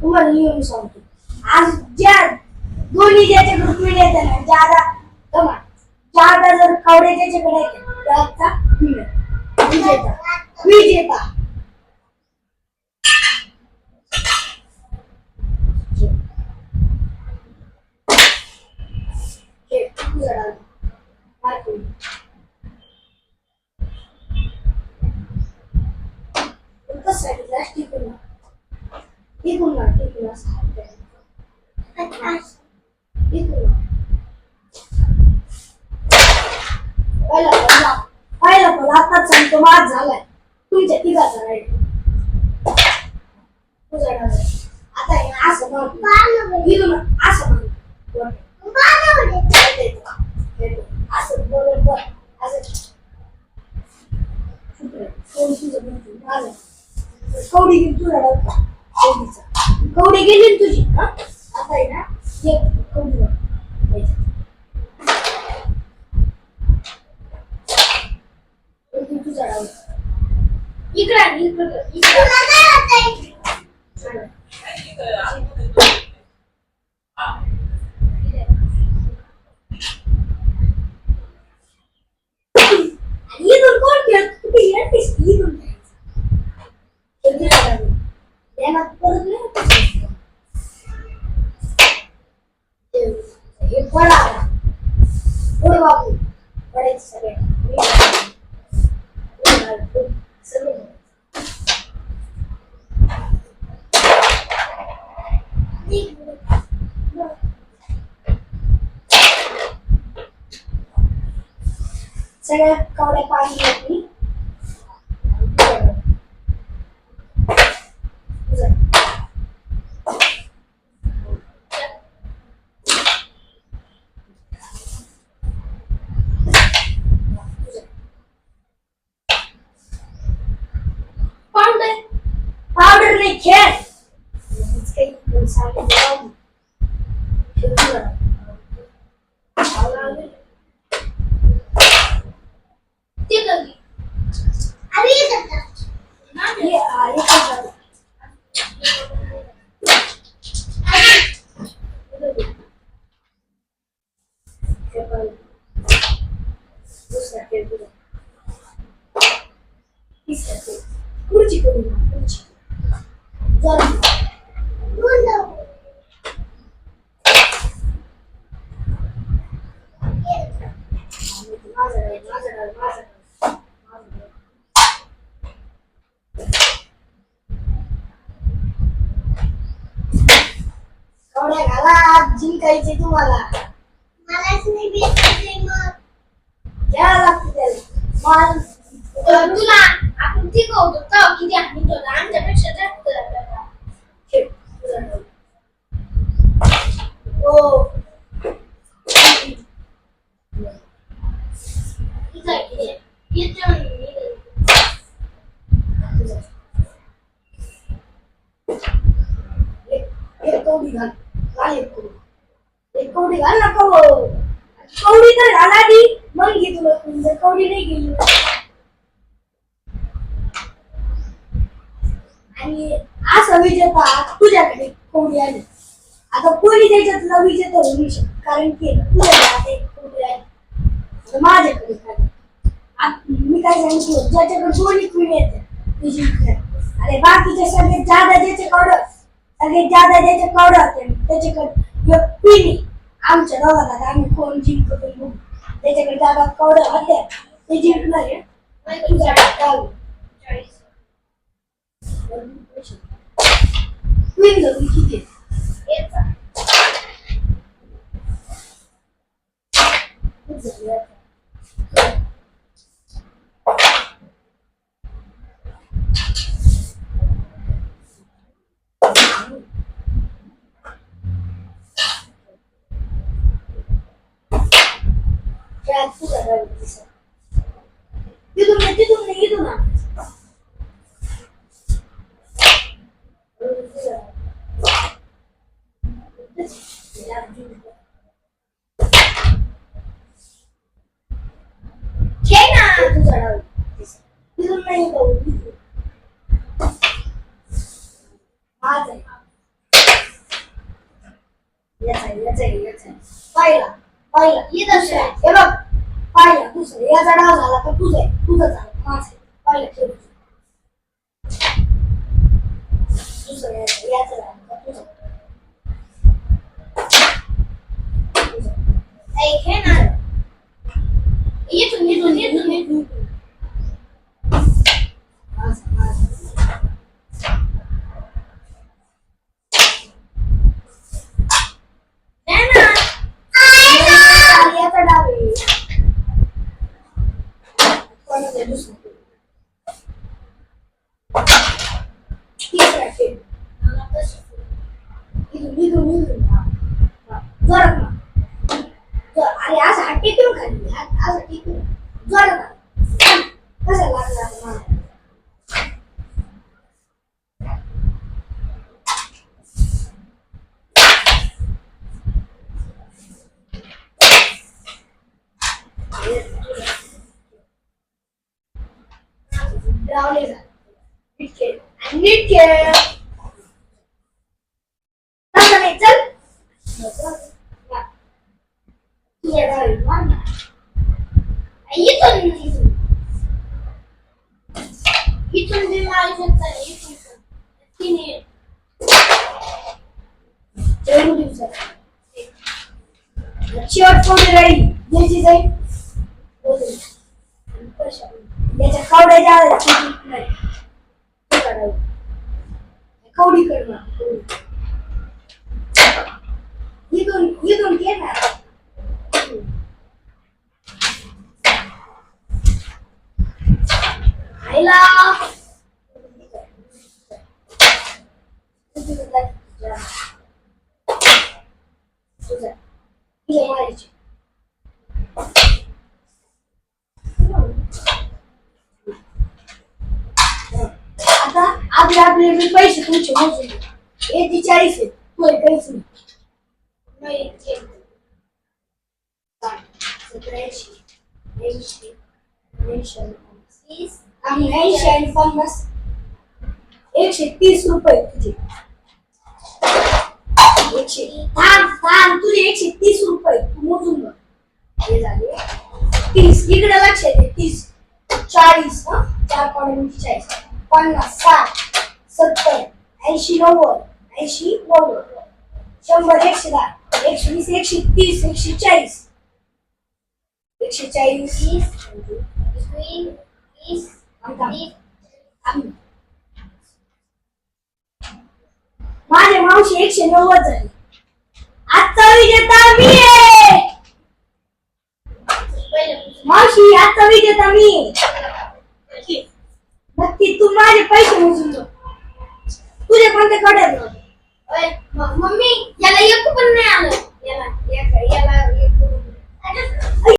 Uma linha horizontal. खेळूस तुम्ही ज्या दोन्ही ज्याच्याकडे पिढी येते ज्यादा कमा ज्यादा जर कवडे ज्याच्याकडे येते त्याचा विजेता. विजेता. खेळ. तुझा कसं सांगितलं टिकून टिकून टिकून असं atrás. द्यायचा. टिकून मार. पहिला पण पहिला आताच सांगतो माझ झालाय तुमच्या तिघाचा राईट तुझा आता हे असं मार इथून असं मार असं बरोबर असं कौडी तुझं म्हणतो, माझं. गेली तुझी हा आता आहे ना ये कौडी इकडे इकडे Sana kau dapat ini. आहे. माझा आहे. कवड्या घाला जिंकायचे तुम्हाला त्याला तुला आपण ठीक होतो किती हानीत होता आमच्यापेक्षा जास्त झाला. खेळ. तुझा हो कवडी घाल काय एक कवडी एक कवडी घाल ना कव कवडी तर घाल मग घे तुला जर कवडी नाही गेली आणि असा विजेता तुझ्याकडे कोणी आली? आता कोणी त्याच्यातला विजेता होऊ नाही कारण की तुझ्याकडे कोणी आली? माझ्याकडे मी काय सांगतो ज्याच्याकडे दोन्ही पिढी येते ते जिंकते अरे बाकीचे सगळे जादा ज्याचे कवड सगळे जादा ज्याचे कवड होते त्याच्याकडे एक पिढी. आमच्या दोघांना आम्ही कोण जिंकतो त्याच्याकडे जादा कवड होते ते जिंकणार आहे आणि तुझा डाव. चाळीस. Win झाली किती येतो. खूप झाली आता. खेळात तुझा डाव दिसा. इथून ये, तिथून ये, इथून आण. अर्जुन खेळ ना हे तुझा डाव इथून नाही भाऊ इथून माझा आहे. याचा आहे, याचा आहे, याचा आहे. पाहिला पाहिला हे दुसरा हे बघ. पाहिलं दुसरं. या झाडावर झाला तर तुझं आहे. तुझं झालं माझं पाहिलं पाहिला खेळ दुसरं याचं याचं झालं का तुझं. ऐ, खेळ ना इथून इथून इथून इथून माझं, माझं. खेळ ना आणि याचा डाव आहे. कोणाचं आहे दुसरं? तिसरा खेळ. मला तशी इथून इथून इथून हा. हा. जोरात मार. जोर- अरे असं हात टिकून खाली हात असं टिकून. जोरात कसं लागला नीट खेळ. नीट खेळ. तसं नाही, चल. हा. तुझ्या डावी मार ना. इथून इथून इथून बी मारू शकता इथून पण. तिन्ही जेवढी दिवसात. शेवट कोणी राहील ज्याची जाईल बोलून. आणि कशा? याच्या कवड्या ज्या आहेत, ते नीट नाही. ते काढावं. कवडी कर ना, कवडी. इथून इथून घे ना इथून. आईला तुझं काय? जा. तुझं. इथे मारायची. आता आपले आपले मी पैसे तुमचे मोजून घे. हे ती चाळीस आहे होय काहीच नाही. नाही ऐंशी ऐंशी आणि पन्नास. एकशे तीस रुपये तुझे. एकशे थांब थांब तुझे एकशे तीस रुपये. तू मोजून बघ. हे झाले तीस. इकडे लक्ष दे तीस. चाळीस हा? चार पॉईंट चाळीस. पन्नास साठ. सत्तर ऐंशी नव्वद ऐंशी नव्वद शंभर एकशे दहा एकशे वीस एकशे तीस एकशे चाळीस. एकशे चाळीस. माझे मावशी एकशे नव्वद झाले. आजचा विजेता मी मावशी आजचा विजेता मी नक्की तू माझे पैसे मोजून तुझे पण ते कडे मम्मी याला एक पण नाही आलं. याला याला